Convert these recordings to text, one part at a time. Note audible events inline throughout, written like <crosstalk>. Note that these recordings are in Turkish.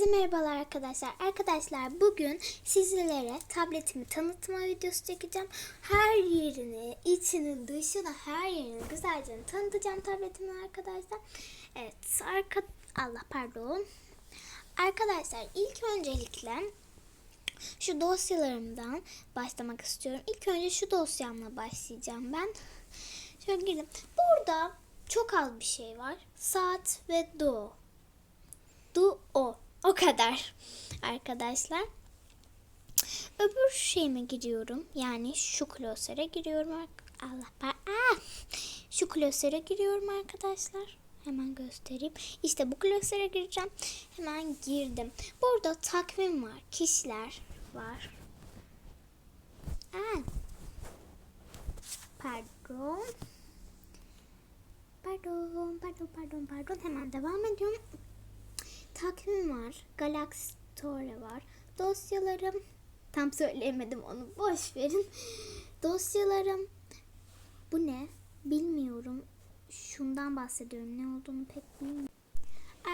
Herkese merhabalar arkadaşlar. Arkadaşlar bugün sizlere tabletimi tanıtma videosu çekeceğim. Her yerini, içini, dışını, her yerini güzelce tanıtacağım tabletimin arkadaşlar. Evet, arka Allah pardon. Arkadaşlar ilk öncelikle şu dosyalarımdan başlamak istiyorum. İlk önce şu dosyamla başlayacağım ben. Şöyle girelim. Burada çok az bir şey var. Saat ve do. Du o. O kadar arkadaşlar. Öbür şeyime giriyorum. Yani şu klasöre giriyorum. Allah Aa! Şu klasöre giriyorum arkadaşlar. Hemen göstereyim. İşte bu klasöre gireceğim. Hemen girdim. Burada takvim var. Kişiler var. Aa. Pardon. Pardon, pardon, pardon, pardon. Hemen devam ediyorum. Takvim var. Galaxy Store var. Dosyalarım. Tam söyleyemedim onu. Boş verin. Dosyalarım. Bu ne? Bilmiyorum. Şundan bahsediyorum. Ne olduğunu pek bilmiyorum.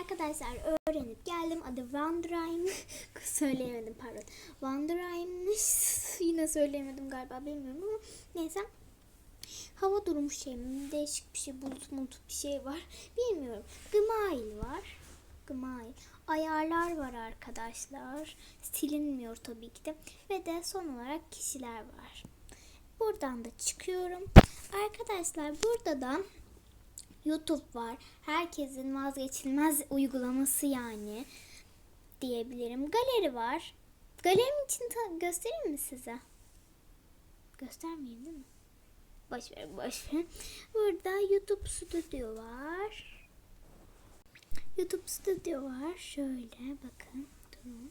Arkadaşlar öğrenip geldim. Adı OneDrive. <laughs> söyleyemedim pardon. OneDrive'mış. <laughs> Yine söyleyemedim galiba bilmiyorum ama neyse. Hava durumu şey? Değişik bir şey. Bulut bulut bir şey var. Bilmiyorum. Gmail var. Gmail. Ayarlar var arkadaşlar. Silinmiyor tabii ki de. Ve de son olarak kişiler var. Buradan da çıkıyorum. Arkadaşlar burada da YouTube var. Herkesin vazgeçilmez uygulaması yani diyebilirim. Galeri var. Galerinin için göstereyim mi size? Göstermeyeyim değil mi? Boş ver, boş ver. Burada YouTube Studio var. YouTube Studio var. Şöyle bakın. Durun.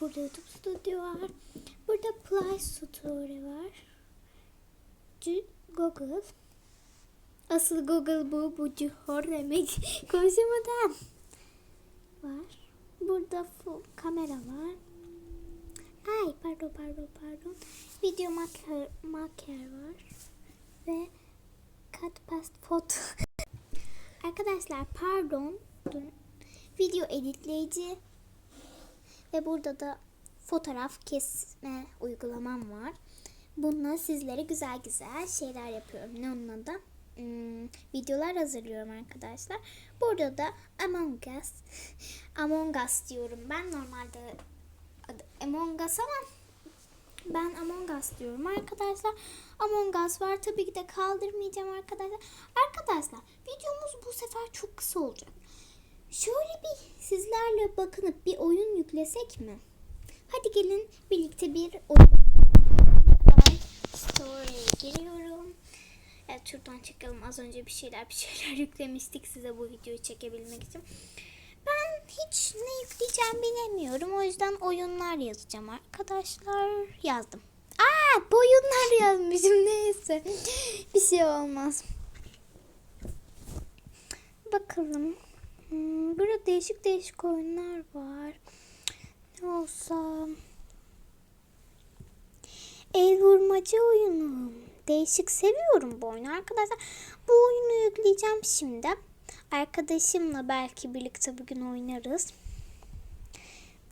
Burada YouTube Studio var. Burada Play Store var. Google. Asıl Google bu. Bu cihor demek. <laughs> Konuşamadan. Var. Burada full kamera var. Ay pardon pardon pardon. Video maker, maker var. Ve cut past foto. <laughs> Arkadaşlar pardon. Video editleyici ve burada da fotoğraf kesme uygulamam var. Bununla sizlere güzel güzel şeyler yapıyorum. Ne onun adı? Hmm, videolar hazırlıyorum arkadaşlar. Burada da Among Us. Among Us diyorum ben. Normalde adı Among Us ama ben Among Us diyorum arkadaşlar. Among Us var. Tabii ki de kaldırmayacağım arkadaşlar. Arkadaşlar videomuz bu sefer çok kısa olacak. Şöyle bir sizlerle bakınıp bir oyun yüklesek mi? Hadi gelin birlikte bir oyun. Story'e giriyorum. Evet şuradan çekelim. Az önce bir şeyler bir şeyler <laughs> yüklemiştik size bu videoyu çekebilmek için. Ben hiç ne yükleyeceğim bilemiyorum. O yüzden oyunlar yazacağım arkadaşlar. Yazdım. Aa, bu oyunlar <laughs> yazmışım. Neyse. Bir şey olmaz. Bakalım. Hmm, burada değişik değişik oyunlar var. Ne olsa. El vurmaca oyunu. Değişik seviyorum bu oyunu arkadaşlar. Bu oyunu yükleyeceğim şimdi. Arkadaşımla belki birlikte bugün oynarız.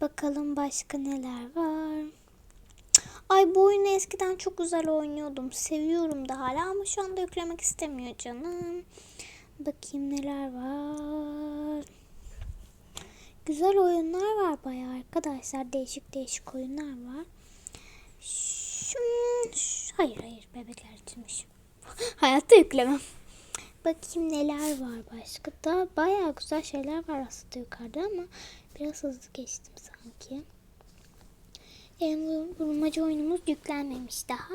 Bakalım başka neler var. Ay bu oyunu eskiden çok güzel oynuyordum. Seviyorum da hala ama şu anda yüklemek istemiyor canım. Bakayım neler var. Güzel oyunlar var bayağı arkadaşlar. Değişik değişik oyunlar var. Şu, şu- hayır hayır bebekler içinmiş. <laughs> Hayatta yüklemem. Bakayım neler var başka da. Bayağı güzel şeyler var aslında yukarıda ama biraz hızlı geçtim sanki. En vurmaca oyunumuz yüklenmemiş daha.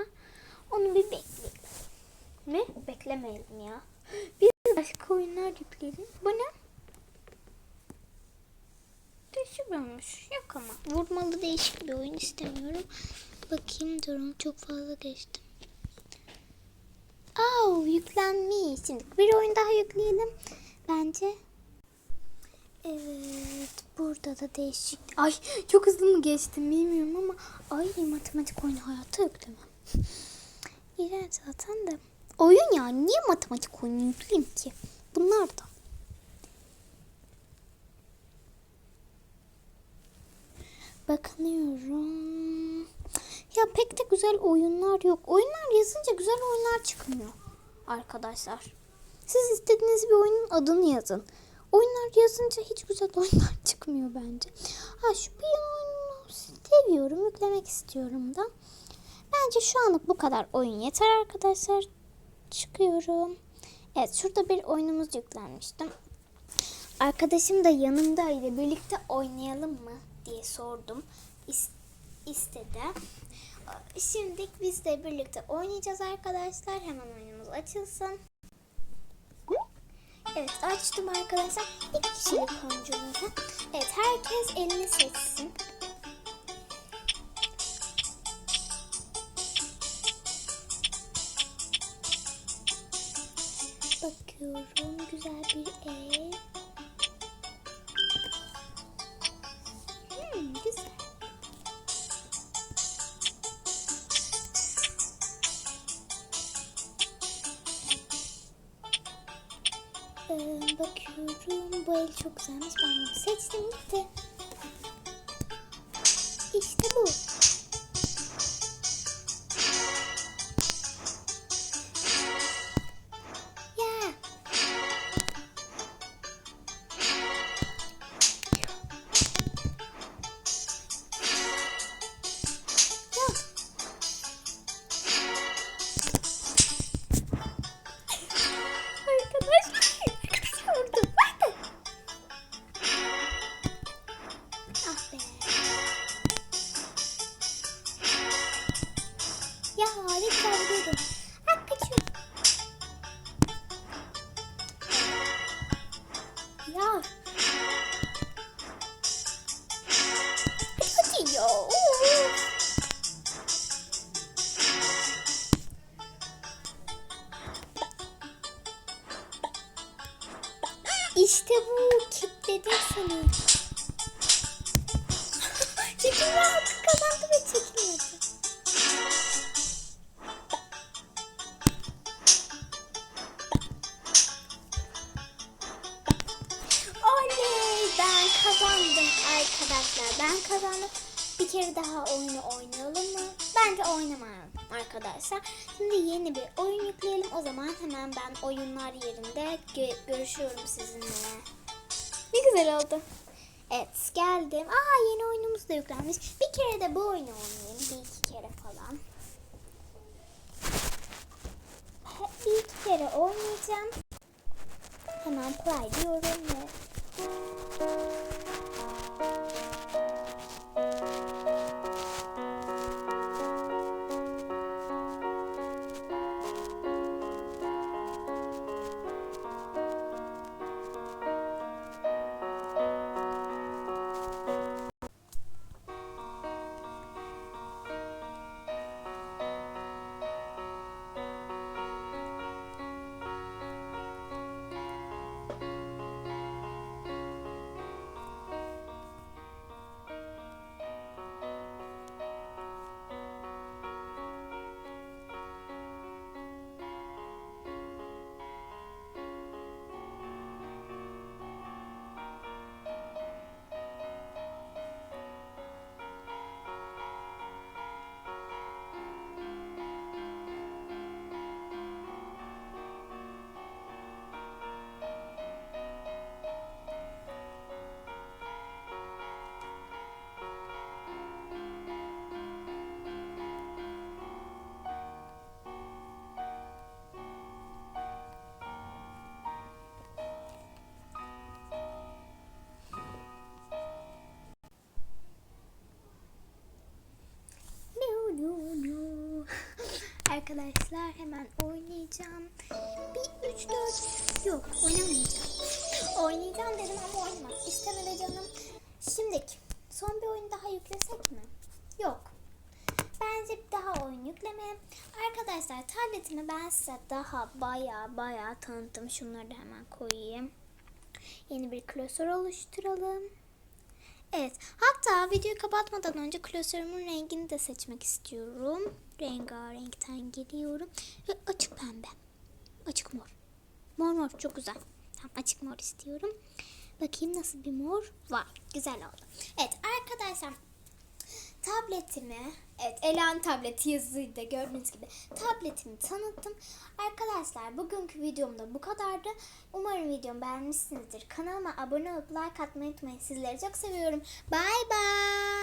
Onu bir bekleyelim. Ne? Beklemeyelim ya. Bir başka oyunlar yükleyelim. Bu ne? Değişik. Yok ama. Vurmalı değişik bir oyun istemiyorum. Bakayım durun çok fazla geçtim. Oh yüklenmiş. Şimdi bir oyun daha yükleyelim. Bence. Evet burada da değişik. Ay çok hızlı mı geçtim bilmiyorum ama. Ay matematik oyunu hayata yüklemem. <laughs> İğrenç zaten de. Oyun ya niye matematik oyunu yükleyeyim ki? Bunlar da. Bakınıyorum. Ya pek de güzel oyunlar yok. Oyunlar yazınca güzel oyunlar çıkmıyor arkadaşlar. Siz istediğiniz bir oyunun adını yazın. Oyunlar yazınca hiç güzel <laughs> oyunlar çıkmıyor bence. Ha şu bir oyunu seviyorum, yüklemek istiyorum da. Bence şu anlık bu kadar oyun yeter arkadaşlar. Çıkıyorum. Evet şurada bir oyunumuz yüklenmişti. Arkadaşım da yanımdaydı. Birlikte oynayalım mı diye sordum. İs- istedi. Şimdi biz de birlikte oynayacağız arkadaşlar. Hemen oyunumuz açılsın. Evet açtım arkadaşlar. İki kişilik oyuncumuzu. Evet herkes elini seçsin. Bakıyorum güzel bir ev. Hmm, güzel. Ee, bakıyorum bu el çok güzelmiş. Ben bunu seçtim gitti. İşte bu. İşte bu kilitledi seni. <laughs> çekilme hakkı kazandı ve çekilmedi. Arkadaşlar ben kazandım. Bir kere daha oyunu oynayalım mı? Bence oynamayalım arkadaşlar. Şimdi yeni bir oyun yükleyelim. O zaman hemen ben oyunlar yerinde gö- görüşüyorum sizinle. Ne güzel oldu. Evet geldim. Aa yeni oyunumuz da yüklenmiş. Bir kere de bu oyunu oynayayım. Bir iki kere falan. Bir iki kere oynayacağım. Hemen play diyorum ve Thank you. Arkadaşlar hemen oynayacağım. Bir, üç, dört. Yok oynamayacağım. Oynayacağım dedim ama oynamadım. İstemedi canım. Şimdi son bir oyun daha yüklesek mi? Yok. Bence daha oyun yükleme. Arkadaşlar tabletimi ben size daha baya baya tanıttım. Şunları da hemen koyayım. Yeni bir klasör oluşturalım. Evet. Hatta videoyu kapatmadan önce klasörümün rengini de seçmek istiyorum. Rengarenkten geliyorum. Ve açık pembe. Açık mor. Mor mor çok güzel. Tamam açık mor istiyorum. Bakayım nasıl bir mor var. Güzel oldu. Evet arkadaşlar tabletimi, evet Elan tableti yazıydı gördüğünüz gibi tabletimi tanıttım. Arkadaşlar bugünkü videomda bu kadardı. Umarım videomu beğenmişsinizdir. Kanalıma abone olup like atmayı unutmayın. Sizleri çok seviyorum. Bay bay.